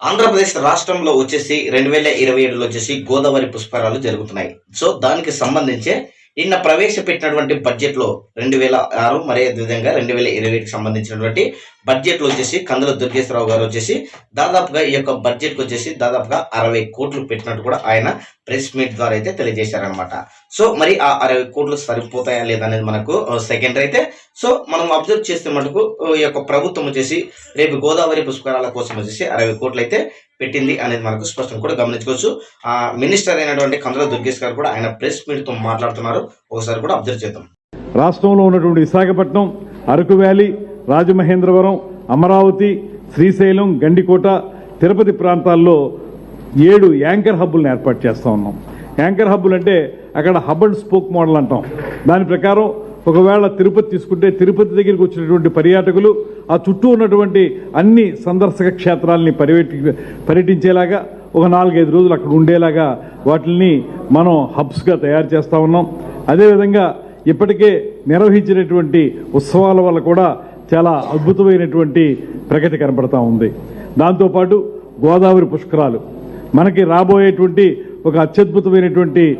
ఆంధ్రప్రదేశ్ రాష్ట్రంలో వచ్చేసి రెండు వేల ఇరవై ఏడులో వచ్చేసి గోదావరి పుష్కరాలు జరుగుతున్నాయి. సో దానికి సంబంధించే నిన్న ప్రవేశపెట్టినటువంటి బడ్జెట్లో రెండు వేల ఆరు మరి అదేవిధంగా రెండు వేల ఇరవైకి సంబంధించినటువంటి బడ్జెట్లో వచ్చేసి కందుల దుర్గేశ్వరరావు గారు వచ్చేసి దాదాపుగా ఈ యొక్క బడ్జెట్కి వచ్చేసి దాదాపుగా అరవై కోట్లు పెట్టినట్టు కూడా ఆయన ప్రెస్ మీట్ ద్వారా అయితే తెలియజేశారనమాట సో మరి ఆ అరవై కోట్లు సరిపోతాయా లేదా అనేది మనకు సెకండ్ అయితే సో మనం అబ్జర్వ్ చేస్తే మటుకు ఈ యొక్క ప్రభుత్వం వచ్చేసి రేపు గోదావరి పుష్కరాల కోసం వచ్చేసి అరవై కోట్లు అయితే పెట్టింది అనేది మనకు స్పష్టం కూడా గమనించుకోవచ్చు. ఆ మినిస్టర్ అయినటువంటి కందుల దుర్గేష్ గారు కూడా ఆయన ప్రెస్ మీట్తో మాట్లాడుతున్నారు. ఒకసారి కూడా అబ్జర్వ్ చేద్దాం. రాష్ట్రంలో ఉన్నటువంటి విశాఖపట్నం అరకు వ్యాలీ రాజమహేంద్రవరం అమరావతి శ్రీశైలం గండికోట తిరుపతి ప్రాంతాల్లో ఏడు యాంకర్ హబ్బులను ఏర్పాటు చేస్తూ ఉన్నాం. యాంకర్ హబ్బులు అంటే అక్కడ హబ్ అండ్ స్పోక్ మోడల్ అంటాం. దాని ప్రకారం ఒకవేళ తిరుపతి తీసుకుంటే తిరుపతి దగ్గరికి వచ్చినటువంటి పర్యాటకులు ఆ చుట్టూ ఉన్నటువంటి అన్ని సందర్శక క్షేత్రాలని పర్యటి పర్యటించేలాగా ఒక నాలుగైదు రోజులు అక్కడ ఉండేలాగా వాటిని మనం హబ్స్గా తయారు చేస్తూ ఉన్నాం. అదేవిధంగా ఇప్పటికే నిర్వహించినటువంటి ఉత్సవాల వల్ల కూడా చాలా అద్భుతమైనటువంటి ప్రగతి కనపడతా ఉంది. దాంతోపాటు గోదావరి పుష్కరాలు. మనకి రాబోయేటువంటి ఒక అత్యద్భుతమైనటువంటి